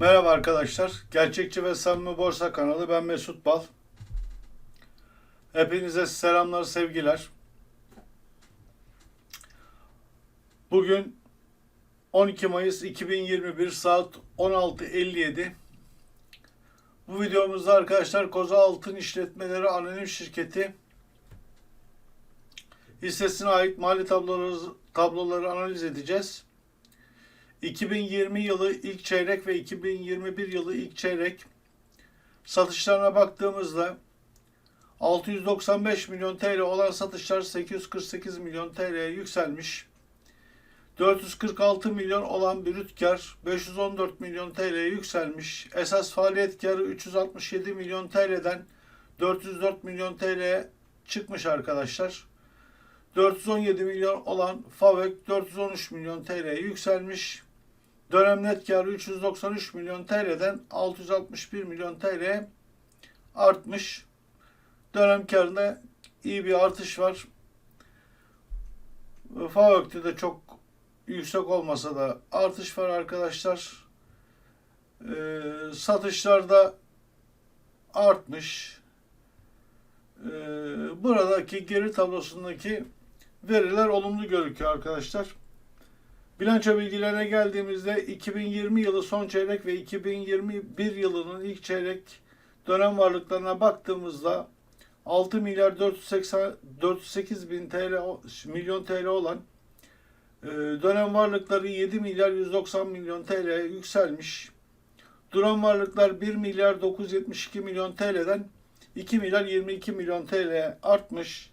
Merhaba arkadaşlar. Gerçekçi ve Samimi Borsa kanalı. Ben Mesut Bal. Hepinize selamlar, sevgiler. Bugün 12 Mayıs 2021 saat 16.57. Bu videomuzda arkadaşlar Koza Altın İşletmeleri Anonim Şirketi hissesine ait mali tabloları, tabloları analiz edeceğiz. 2020 yılı ilk çeyrek ve 2021 yılı ilk çeyrek satışlarına baktığımızda 695 milyon TL olan satışlar 848 milyon TL'ye yükselmiş. 446 milyon olan brüt kar 514 milyon TL'ye yükselmiş. Esas faaliyet karı 367 milyon TL'den 404 milyon TL'ye çıkmış arkadaşlar. 417 milyon olan FAVÖK 413 milyon TL'ye yükselmiş. Dönem net karı 393 milyon TL'den 661 milyon TL'ye artmış. Dönem karında iyi bir artış var. FAVÖK'te de çok yüksek olmasa da artış var arkadaşlar. Ee, satışlarda artmış. Ee, buradaki geri tablosundaki veriler olumlu gözüküyor arkadaşlar. Bilanço bilgilerine geldiğimizde 2020 yılı son çeyrek ve 2021 yılının ilk çeyrek dönem varlıklarına baktığımızda 6 milyar 480 408 bin TL milyon TL olan e, dönem varlıkları 7 milyar 190 milyon TL'ye yükselmiş. Duran varlıklar 1 milyar 972 milyon TL'den 2 milyar 22 milyon TL'ye artmış.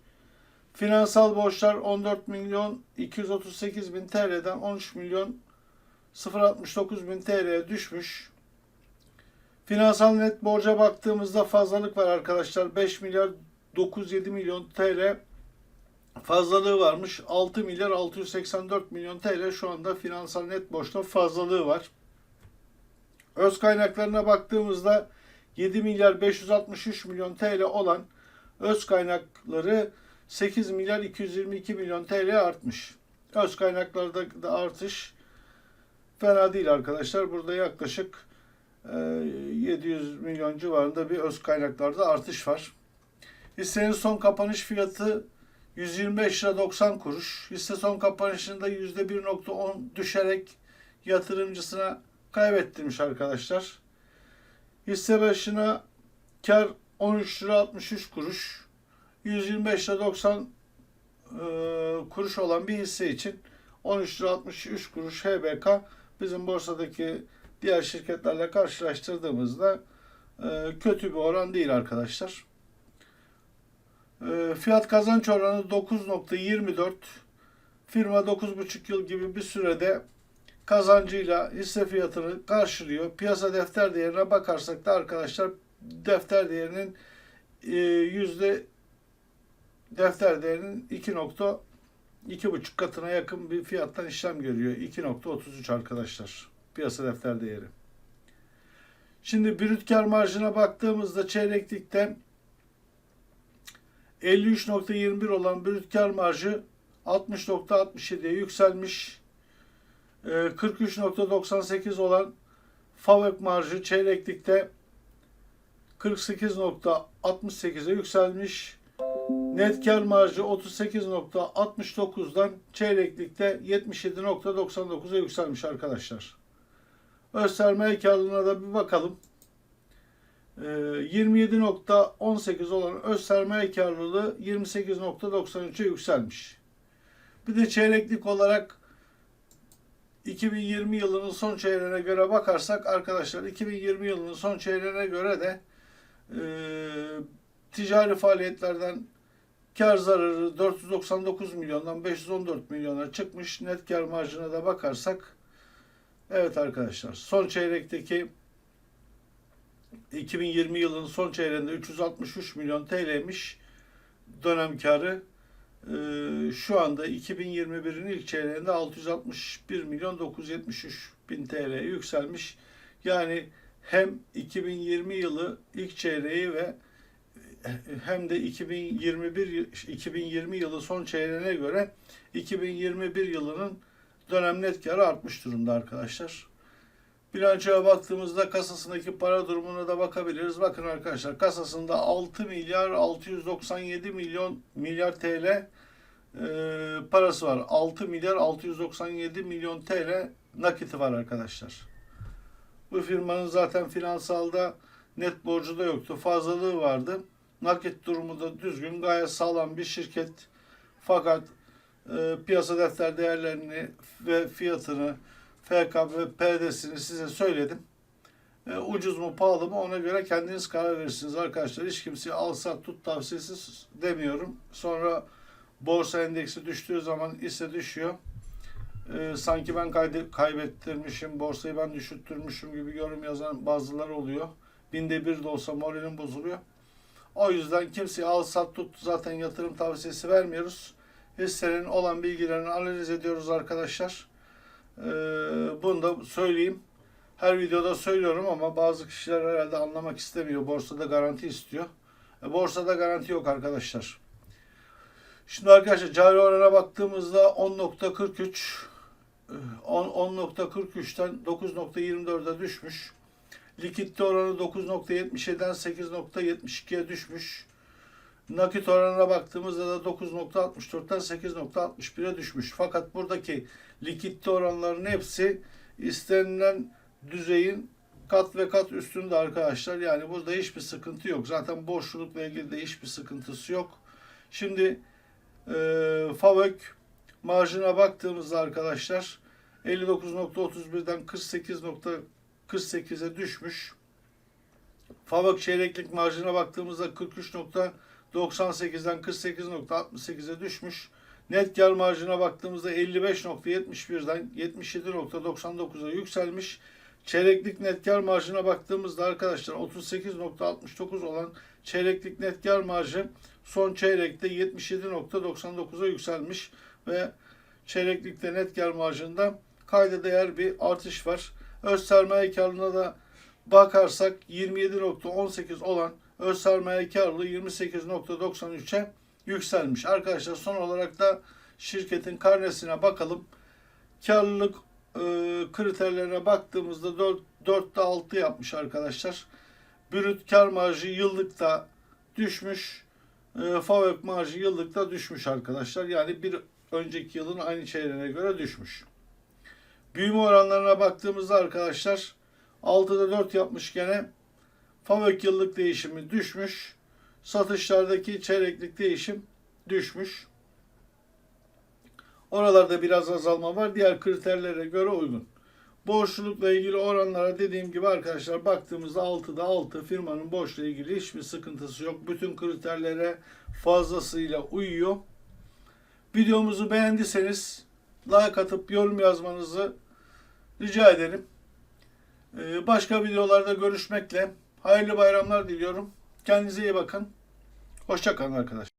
Finansal borçlar 14 milyon 238 bin TL'den 13 milyon 069 bin TL'ye düşmüş. Finansal net borca baktığımızda fazlalık var arkadaşlar. 5 milyar 907 milyon TL fazlalığı varmış. 6 milyar 684 milyon TL şu anda finansal net borçta fazlalığı var. Öz kaynaklarına baktığımızda 7 milyar 563 milyon TL olan öz kaynakları 8 milyar 222 milyon TL artmış. Öz kaynaklarda da artış fena değil arkadaşlar. Burada yaklaşık e, 700 milyon civarında bir öz kaynaklarda artış var. Hissenin son kapanış fiyatı 125 lira 90 kuruş. Hisse son kapanışında %1.10 düşerek yatırımcısına kaybettirmiş arkadaşlar. Hisse başına kar 13 lira 63 kuruş. 125 lira 90 e, kuruş olan bir hisse için 13 lira 63 kuruş HBK bizim borsadaki diğer şirketlerle karşılaştırdığımızda e, kötü bir oran değil arkadaşlar. E, fiyat kazanç oranı 9.24 firma 9,5 yıl gibi bir sürede kazancıyla hisse fiyatını karşılıyor. Piyasa defter değerine bakarsak da arkadaşlar defter değerinin e, yüzde defter değerinin 2.2,5 katına yakın bir fiyattan işlem görüyor. 2.33 arkadaşlar piyasa defter değeri. Şimdi brüt kar marjına baktığımızda çeyreklikte 53.21 olan brüt kar marjı 60.67'ye yükselmiş. Ee, 43.98 olan FAVÖK marjı çeyreklikte 48.68'e yükselmiş. Net kar marjı 38.69'dan çeyreklikte 77.99'a yükselmiş arkadaşlar. Öz sermaye karlılığına da bir bakalım. Ee, 27.18 olan öz sermaye karlılığı 28.93'e yükselmiş. Bir de çeyreklik olarak 2020 yılının son çeyreğine göre bakarsak arkadaşlar 2020 yılının son çeyreğine göre de e, ticari faaliyetlerden kar zararı 499 milyondan 514 milyona çıkmış. Net kar marjına da bakarsak evet arkadaşlar son çeyrekteki 2020 yılının son çeyreğinde 363 milyon TL'ymiş dönem karı. Ee, şu anda 2021'in ilk çeyreğinde 661 milyon 973 bin TL'ye yükselmiş. Yani hem 2020 yılı ilk çeyreği ve hem de 2021 yı- 2020 yılı son çeyreğine göre 2021 yılının dönem net karı artmış durumda arkadaşlar. Bilançoya baktığımızda kasasındaki para durumuna da bakabiliriz. Bakın arkadaşlar kasasında 6 milyar 697 milyon milyar TL e, parası var. 6 milyar 697 milyon TL nakiti var arkadaşlar. Bu firmanın zaten finansalda net borcu da yoktu. Fazlalığı vardı. Nakit durumu da düzgün, gayet sağlam bir şirket. Fakat e, piyasa defter değerlerini ve fiyatını, FK ve PD'sini size söyledim. E, ucuz mu pahalı mı ona göre kendiniz karar verirsiniz arkadaşlar. Hiç kimseye al sat tut tavsiyesi demiyorum. Sonra borsa endeksi düştüğü zaman ise düşüyor. E, sanki ben kaybettirmişim, borsayı ben düşürttürmüşüm gibi yorum yazan bazıları oluyor. Binde bir de olsa moralim bozuluyor. O yüzden kimseye al sat tut zaten yatırım tavsiyesi vermiyoruz. Hisselerin olan bilgilerini analiz ediyoruz arkadaşlar. Ee, bunu da söyleyeyim. Her videoda söylüyorum ama bazı kişiler herhalde anlamak istemiyor. Borsada garanti istiyor. E, borsada garanti yok arkadaşlar. Şimdi arkadaşlar cari orana baktığımızda 10.43 e, 10 10.43'ten 9.24'e düşmüş. Likitte oranı 9.77'den 8.72'ye düşmüş. Nakit oranına baktığımızda da 9.64'ten 8.61'e düşmüş. Fakat buradaki likitte oranların hepsi istenilen düzeyin kat ve kat üstünde arkadaşlar. Yani burada hiçbir sıkıntı yok. Zaten borçlulukla ilgili de hiçbir sıkıntısı yok. Şimdi e, FAVÖK marjına baktığımızda arkadaşlar 59.31'den 48.48'e düşmüş. FAVÖK çeyreklik marjına baktığımızda 43.98'den 48.68'e düşmüş. Net kar marjına baktığımızda 55.71'den 77.99'a yükselmiş. Çeyreklik net kar marjına baktığımızda arkadaşlar 38.69 olan çeyreklik net kar marjı son çeyrekte 77.99'a yükselmiş ve çeyreklikte net kar marjında kayda değer bir artış var. Öz sermaye karlılığına da bakarsak 27.18 olan öz sermaye karlılığı 28.93'e yükselmiş. Arkadaşlar son olarak da şirketin karnesine bakalım. Karlılık e, kriterlerine baktığımızda 4, 4'te 6 yapmış arkadaşlar. Brüt kar marjı yıllıkta düşmüş. E, FAVÖK marjı yıllıkta düşmüş arkadaşlar. Yani bir önceki yılın aynı çeyreğine göre düşmüş. Büyüme oranlarına baktığımızda arkadaşlar 6'da 4 yapmış gene. FAVÖK yıllık değişimi düşmüş. Satışlardaki çeyreklik değişim düşmüş. Oralarda biraz azalma var. Diğer kriterlere göre uygun. Borçlulukla ilgili oranlara dediğim gibi arkadaşlar baktığımızda 6'da 6 firmanın borçla ilgili hiçbir sıkıntısı yok. Bütün kriterlere fazlasıyla uyuyor. Videomuzu beğendiyseniz like atıp yorum yazmanızı rica ederim. Ee, Başka videolarda görüşmekle hayırlı bayramlar diliyorum. Kendinize iyi bakın. Hoşçakalın arkadaşlar.